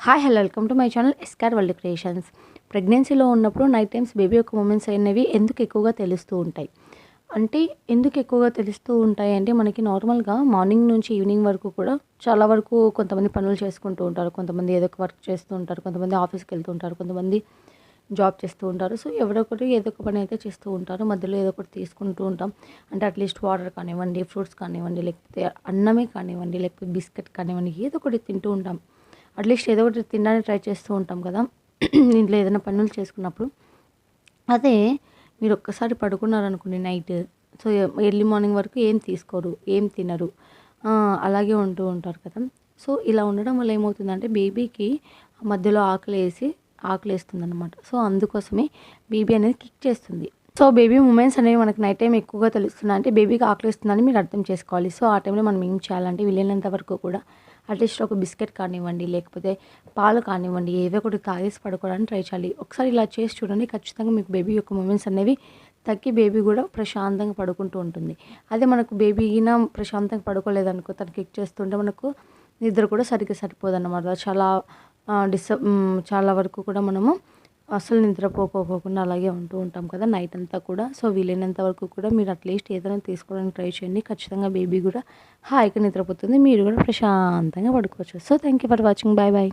Hi hello welcome to my channel Escar world creations ప్రెగ్నెన్సీలో ఉన్నప్పుడు night times baby యొక్క moments అనేవి ఎందుకు ఎక్కువగా తెలుస్తూ ఉంటాయి? అంటే ఎందుకు ఎక్కువగా తెలుస్తూ ఉంటాయి అంటే మనకి నార్మల్గా మార్నింగ్ నుంచి ఈవినింగ్ వరకు కూడా చాలా వరకు కొంతమంది పనులు చేసుకుంటూ ఉంటారు. కొంతమంది ఏదో ఒక వర్క్ చేస్తూ ఉంటారు. కొంతమంది ఆఫీస్కి వెళ్తూ ఉంటారు. కొంతమంది జాబ్ చేస్తూ ఉంటారు. సో ఎవరో ఒకటి ఏదో ఒక పని అయితే చేస్తూ ఉంటారు. మధ్యలో ఏదో ఒకటి తీసుకుంటూ ఉంటాం. అంటే అట్లీస్ట్ వాటర్ కానివ్వండి ఫ్రూట్స్ కానివ్వండి లేకపోతే అన్నమే కానివ్వండి లేకపోతే బిస్కెట్ కానివ్వండి ఏదో ఒకటి తింటూ ఉంటాం. అట్లీస్ట్ ఏదో ఒకటి తినడానికి ట్రై చేస్తూ ఉంటాం కదా. ఇంట్లో ఏదైనా పనులు చేసుకున్నప్పుడు. అదే మీరు ఒక్కసారి పడుకున్నారనుకోండి నైట్. సో ఎర్లీ మార్నింగ్ వరకు ఏం తీసుకోరు ఏం తినరు. అలాగే ఉంటూ ఉంటారు కదా. సో ఇలా ఉండడం వల్ల ఏమవుతుందంటే బేబీకి మధ్యలో ఆకలి వేసి ఆకలి వేస్తుంది అనమాట సో అందుకోసమే బేబీ అనేది కిక్ చేస్తుంది. సో బేబీ మూమెంట్స్ అనేవి మనకు నైట్ టైం ఎక్కువగా తెలుస్తున్నాయి అంటే బేబీకి ఆకలి వేస్తుందని మీరు అర్థం చేసుకోవాలి. సో ఆ టైంలో మనం ఏం చేయాలంటే వీలైనంత వరకు కూడా అట్లీస్ట్ ఒక బిస్కెట్ కానివ్వండి లేకపోతే పాలు కానివ్వండి ఏవో ఒకటి తాగేసి పడుకోవడానికి ట్రై చేయాలి. ఒకసారి ఇలా చేసి చూడండి ఖచ్చితంగా మీకు బేబీ యొక్క మూమెంట్స్ అనేవి తగ్గి బేబీ కూడా ప్రశాంతంగా పడుకుంటూ ఉంటుంది. అదే మనకు బేబీ అయినా ప్రశాంతంగా పడుకోలేదనుకో తను కిక్ చేస్తుంటే మనకు నిద్ర కూడా సరిగ్గా సరిపోదు అన్నమాట చాలా డిస్టర్బ్ చాలా వరకు కూడా మనము అసలు నిద్రపోకోకుండా అలాగే ఉంటూ ఉంటాం కదా నైట్ అంతా కూడా. సో వీలైనంత వరకు కూడా మీరు అట్లీస్ట్ ఏదైనా తీసుకోవడానికి ట్రై చేయండి. ఖచ్చితంగా బేబీ కూడా హాయిగా నిద్రపోతుంది. మీరు కూడా ప్రశాంతంగా పడుకోవచ్చు. So thank you for watching bye bye